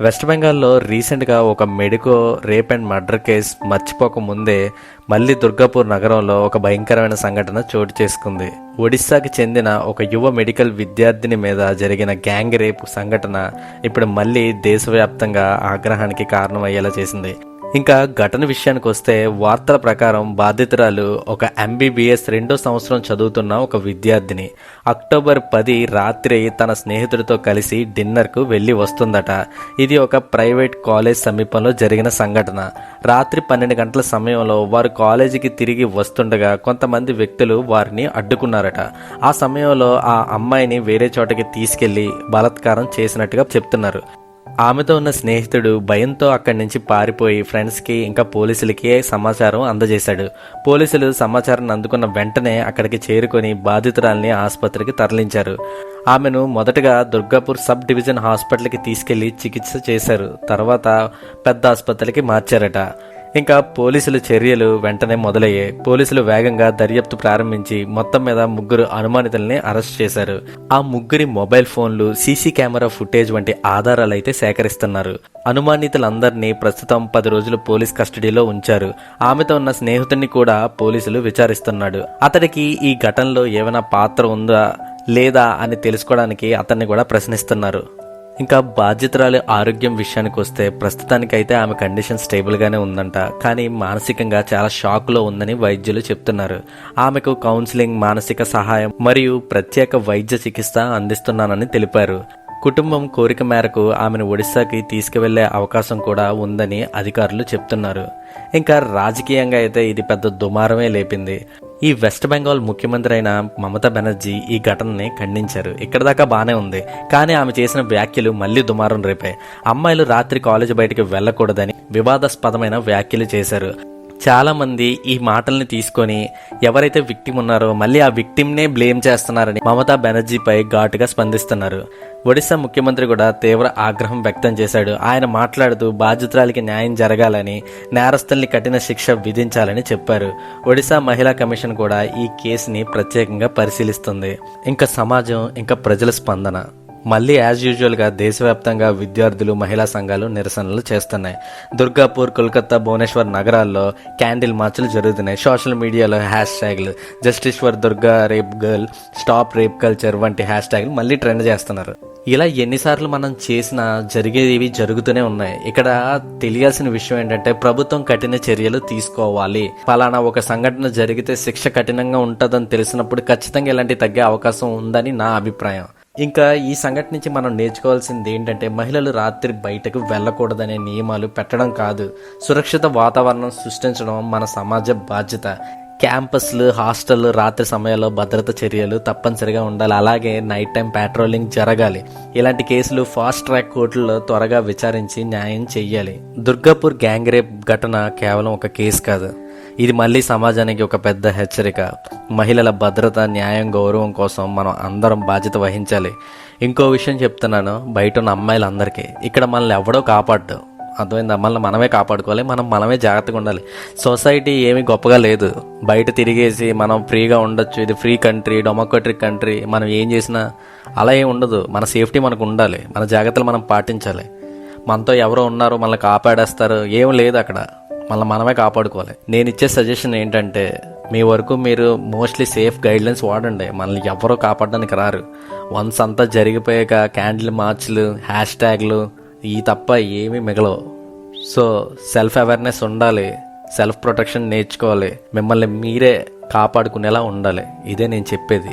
West బెంగాల్లో రీసెంట్గా ఒక medico rape and murder case మర్చిపోక ముందే మళ్ళీ దుర్గాపూర్ నగరంలో ఒక భయంకరమైన సంఘటన చోటు చేసుకుంది. ఒడిశాకి చెందిన ఒక యువ మెడికల్ విద్యార్థిని మీద జరిగిన గ్యాంగ్ రేప్ సంఘటన ఇప్పుడు మళ్ళీ దేశవ్యాప్తంగా ఆగ్రహానికి కారణమయ్యేలా చేసింది. ఇంకా ఘటన విషయానికి వస్తే వార్తల ప్రకారం బాధితురాలు ఒక ఎంబీబీఎస్ రెండో సంవత్సరం చదువుతున్న ఒక విద్యార్థిని. అక్టోబర్ పది రాత్రి తన స్నేహితుడితో కలిసి డిన్నర్కు వెళ్ళి వస్తుందట. ఇది ఒక ప్రైవేట్ కాలేజ్ సమీపంలో జరిగిన సంఘటన. రాత్రి పన్నెండు గంటల సమయంలో వారు కాలేజీకి తిరిగి వస్తుండగా కొంతమంది వ్యక్తులు వారిని అడ్డుకున్నారట. ఆ సమయంలో ఆ అమ్మాయిని వేరే చోటకి తీసుకెళ్ళి బలాత్కారం చేసినట్టుగా చెప్తున్నారు. ఆమెతో ఉన్న స్నేహితుడు భయంతో అక్కడి నుంచి పారిపోయి ఫ్రెండ్స్కి ఇంకా పోలీసులకి సమాచారం అందజేశాడు. పోలీసులు సమాచారాన్ని అందుకున్న వెంటనే అక్కడికి చేరుకొని బాధితురాల్ని ఆసుపత్రికి తరలించారు. ఆమెను మొదటగా దుర్గాపూర్ సబ్ డివిజన్ హాస్పిటల్కి తీసుకెళ్ళి చికిత్స చేశారు. తర్వాత పెద్ద ఆసుపత్రికి మార్చారట. ఇంకా పోలీసుల చర్యలు వెంటనే మొదలయ్యాయి పోలీసులు వేగంగా దర్యాప్తు ప్రారంభించి మొత్తం మీద ముగ్గురు అనుమానితుల్ని అరెస్ట్ చేశారు. ఆ ముగ్గురి మొబైల్ ఫోన్లు సీసీ కెమెరా ఫుటేజ్ వంటి ఆధారాలు అయితే సేకరిస్తున్నారు. అనుమానితులందరినీ ప్రస్తుతం పది రోజులు పోలీస్ కస్టడీలో ఉంచారు. ఆమెతో ఉన్న స్నేహితుడిని కూడా పోలీసులు విచారిస్తున్నాడు. అతడికి ఈ ఘటనలో ఏమైనా పాత్ర ఉందా లేదా అని తెలుసుకోవడానికి అతన్ని కూడా ప్రశ్నిస్తున్నారు. ఇంకా బాధ్యతరాలి ఆరోగ్యం విషయానికి వస్తే ప్రస్తుతానికైతే ఆమె కండిషన్ స్టేబుల్గానే ఉందంట. కానీ మానసికంగా చాలా షాక్లో ఉందని వైద్యులు చెప్తున్నారు. ఆమెకు కౌన్సిలింగ్ మానసిక సహాయం మరియు ప్రత్యేక వైద్య చికిత్స అందిస్తున్నానని తెలిపారు. కుటుంబం కోరిక మేరకు ఆమెను ఒడిశాకి తీసుకువెళ్ళే అవకాశం కూడా ఉందని అధికారులు చెప్తున్నారు. ఇంకా రాజకీయంగా అయితే ఇది పెద్ద దుమారమే లేపింది. ఈ వెస్ట్ బెంగాల్ ముఖ్యమంత్రి అయిన మమతా బెనర్జీ ఈ ఘటనని ఖండించారు. ఇక్కడ దాకా బానే ఉంది. కానీ ఆమె చేసిన వ్యాఖ్యలు మళ్ళీ దుమారం రేపాయి అమ్మాయిలు రాత్రి కాలేజీ బయటికి వెళ్ళకూడదని వివాదాస్పదమైన వ్యాఖ్యలు చేశారు. చాలా మంది ఈ మాటల్ని తీసుకొని ఎవరైతే విక్టిమ్ ఉన్నారో మళ్ళీ ఆ విక్టిమ్నే బ్లేమ్ చేస్తున్నారని మమతా బెనర్జీపై ఘాటుగా స్పందిస్తున్నారు. ఒడిశా ముఖ్యమంత్రి కూడా తీవ్ర ఆగ్రహం వ్యక్తం చేశాడు. ఆయన మాట్లాడుతూ బాధితురాలికి న్యాయం జరగాలని నేరస్తుల్ని కఠిన శిక్ష విధించాలని చెప్పారు. ఒడిశా మహిళా కమిషన్ కూడా ఈ కేసుని ప్రత్యేకంగా పరిశీలిస్తుంది. ఇంకా సమాజం ఇంకా ప్రజల స్పందన. మళ్ళీ యాజ్ యూజువల్గా దేశవ్యాప్తంగా విద్యార్థులు మహిళా సంఘాలు నిరసనలు చేస్తున్నాయి. దుర్గాపూర్ కోల్కతా భువనేశ్వర్ నగరాల్లో క్యాండిల్ మార్చులు జరుగుతున్నాయి. సోషల్ మీడియాలో హ్యాష్ ట్యాగ్లు justice for Durga rape girl stop rape culture వంటి హ్యాష్ ట్యాగ్లు మళ్ళీ ట్రెండ్ చేస్తున్నారు. ఇలా ఎన్నిసార్లు మనం చేసినా జరిగేవి జరుగుతూనే ఉన్నాయి. ఇక్కడ తెలియాల్సిన విషయం ఏంటంటే ప్రభుత్వం కఠిన చర్యలు తీసుకోవాలి. ఫలానా ఒక సంఘటన జరిగితే శిక్ష కఠినంగా ఉంటుందని తెలిసినప్పుడు ఖచ్చితంగా ఇలాంటి తగ్గే అవకాశం ఉందని నా అభిప్రాయం. ఇంకా ఈ సంఘటన నుంచి మనం నేర్చుకోవాల్సింది ఏంటంటే మహిళలు రాత్రి బయటకు వెళ్ళకూడదనే నియమాలు పెట్టడం కాదు. సురక్షిత వాతావరణం సృష్టించడం మన సమాజ బాధ్యత. క్యాంపస్లు హాస్టల్ రాత్రి సమయాల్లో భద్రత చర్యలు తప్పనిసరిగా ఉండాలి. అలాగే నైట్ టైం పెట్రోలింగ్ జరగాలి. ఇలాంటి కేసులు ఫాస్ట్ ట్రాక్ కోర్టుల్లో త్వరగా విచారించి న్యాయం చెయ్యాలి. దుర్గాపూర్ గ్యాంగ్ రేప్ ఘటన కేవలం ఒక కేసు కాదు. ఇది మళ్ళీ సమాజానికి ఒక పెద్ద హెచ్చరిక. మహిళల భద్రత న్యాయం గౌరవం కోసం మనం అందరం బాధ్యత వహించాలి. ఇంకో విషయం చెప్తున్నాను బయట ఉన్న అమ్మాయిలందరికీ. ఇక్కడ మనల్ని ఎవడో కాపాడ్డు. అర్థమైంది? మనల్ని మనమే కాపాడుకోవాలి మనం మనమే జాగ్రత్తగా ఉండాలి. సొసైటీ ఏమీ గొప్పగా లేదు. బయట తిరిగేసి మనం ఫ్రీగా ఉండొచ్చు. ఇది ఫ్రీ కంట్రీ డెమోక్రటిక్ కంట్రీ. మనం ఏం చేసినా అలా ఏం ఉండదు. మన సేఫ్టీ మనకు ఉండాలి. మన జాగ్రత్తలు మనం పాటించాలి. మనతో ఎవరో ఉన్నారు మనల్ని కాపాడేస్తారు. ఏం లేదు అక్కడ. మళ్ళీ మనమే కాపాడుకోవాలి. నేను ఇచ్చే సజెషన్ ఏంటంటే మీ వరకు మీరు మోస్ట్లీ సేఫ్ గైడ్లైన్స్ వాడండి. మనల్ని ఎవరో కాపాడడానికి రారు. వన్స్ అంతా జరిగిపోయాక క్యాండిల్ మార్చ్లు హ్యాష్ ట్యాగ్లు ఈ తప్ప ఏమీ మిగలవు. సో సెల్ఫ్ అవేర్నెస్ ఉండాలి. సెల్ఫ్ ప్రొటెక్షన్ నేర్చుకోవాలి. మిమ్మల్ని మీరే కాపాడుకునేలా ఉండాలి. ఇదే నేను చెప్పేది.